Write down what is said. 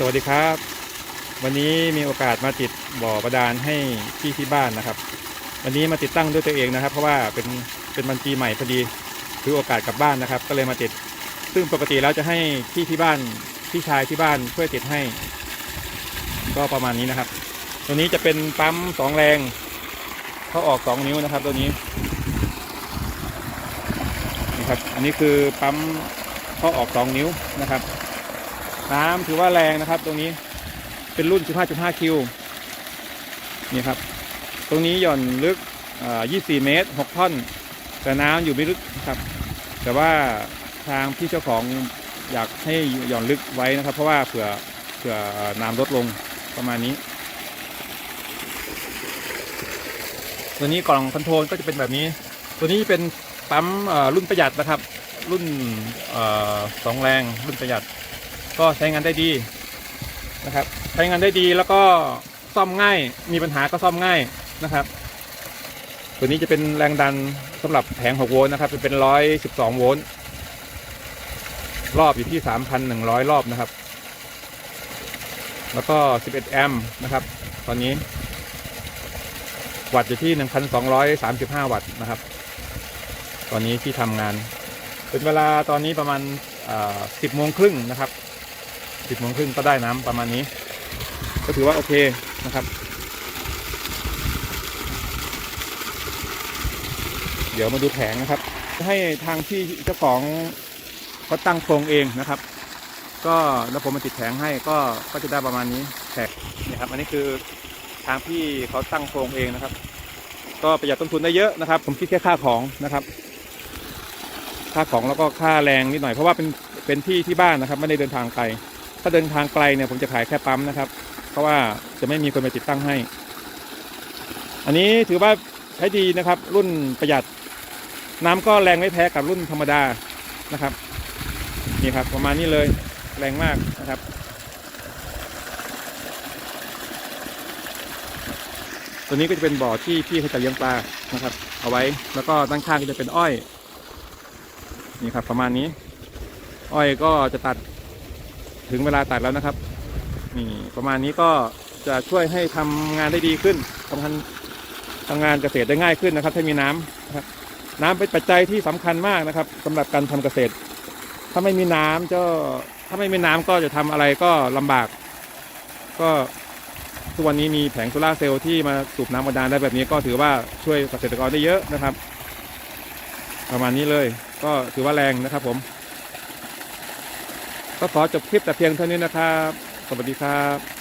สวัสดีครับ วันนี้มีโอกาสมาติดบ่อบาดาลให้ที่ที่บ้านนะครับ วันนี้มาติดตั้งด้วยตัวเองนะครับ เพราะว่าเป็นเป็นบัญชีใหม่พอดีถือโอกาสกลับบ้านนะครับ ก็เลยมาติด ซึ่งปกติแล้วจะให้ที่ที่บ้านพี่ชายที่บ้านช่วยติดให้ ก็ประมาณนี้นะครับ ตัวนี้จะเป็นปั๊มสองแรงเขาออกสองนิ้วนะครับ ตัวนี้นะครับ อันนี้คือปั๊มเขาออกสองนิ้วนะครับ น้ำถือว่าแรงนะครับ ตรงนี้เป็นรุ่น 15.5 คิวนี่ครับ ตรงนี้หย่อนลึกอ่า24 เมตร 6 ท่อน แต่น้ำอยู่ไม่ลึกนะครับ แต่ว่าทางพี่เจ้าของอยากให้หย่อนลึกไว้นะครับ เพราะว่าเผื่อเผื่อน้ำลดลงประมาณนี้ ตัวนี้กล่องคอนโทรลก็จะเป็นแบบนี้ ตัวนี้เป็นปั๊มรุ่นประหยัดนะครับ รุ่นออสองแรงรุ่นประหยัด ก็ใช้งานได้ดีนะครับ ใช้งานได้ดีแล้วก็ซ่อมง่าย มีปัญหาก็ซ่อมง่ายนะครับ ตัวนี้จะเป็นแรงดันสำหรับแผง 6 โวลต์นะครับ จะเป็น 112 โวลต์รอบอยู่ที่ 3,100 รอบนะครับ แล้วก็ 11 แอมป์นะครับ ตอนนี้ วัตต์อยู่ที่ 1,235 วัตต์นะครับ ตอนนี้ที่ทำงาน เป็นเวลาตอนนี้ประมาณ10โมงครึ่งนะครับ สิบโมงครึ่งก็ได้น้ำประมาณนี้ ก็ถือว่าโอเคนะครับ เดี๋ยวมาดูแผงนะครับ ให้ทางที่เจ้าของเขาตั้งโครงเองนะครับ ก็แล้วผมมาติดแผงให้ก็ก็จะได้ประมาณนี้แผงนี่ครับ อันนี้คือทางพี่เขาตั้งโครงเองนะครับ ก็ประหยัดต้นทุนได้เยอะนะครับ ผมคิดแค่ค่าของนะครับ ค่าของแล้วก็ค่าแรงนิดหน่อยเพราะว่าเป็นเป็นที่ที่บ้านนะครับ ไม่ได้เดินทางไกลาเดินทางไกลเนี่ยผมจะขายแค่ปั๊มนะครับ เพราะว่าจะไม่มีคนมาติดตั้งให้ อันนี้ถือว่าใช้ดีนะครับ รุ่นประหยัด น้ำก็แรงไม่แพ้กับรุ่นธรรมดานะครับนี่ครับ ประมาณนี้เลยแรงมากนะครับตัวนี้ก็จะเป็นบ่อที่พี่เขาจะเลี้ยงปลานะครับ เอาไว้แล้วก็ด้านข้างก็จะเป็นอ้อย นี่ครับ ประมาณนี้ อ้อยก็จะตัด ถึงเวลาตัดแล้วนะครับนี่ประมาณนี้ก็จะช่วยให้ทำงานได้ดีขึ้นทำงานทำงานเกษตรได้ง่ายขึ้นนะครับ ถ้ามีน้ำนะครับน้ำเป็นปัจจัยที่สำคัญมากนะครับสำหรับการทำเกษตร ถ้าไม่มีน้ำก็ถ้าไม่มีน้ำก็จะทำอะไรก็ลำบาก ก็ทุกวันนี้มีแผงโซลาเซลล์ที่มาสูบน้ำบาดาลได้แบบนี้ก็ถือว่าช่วยเกษตรกรได้เยอะนะครับ ประมาณนี้เลย ก็ถือว่าแรงนะครับผม ก็ขอจบคลิปแต่เพียงเท่านี้นะครับ สวัสดีครับ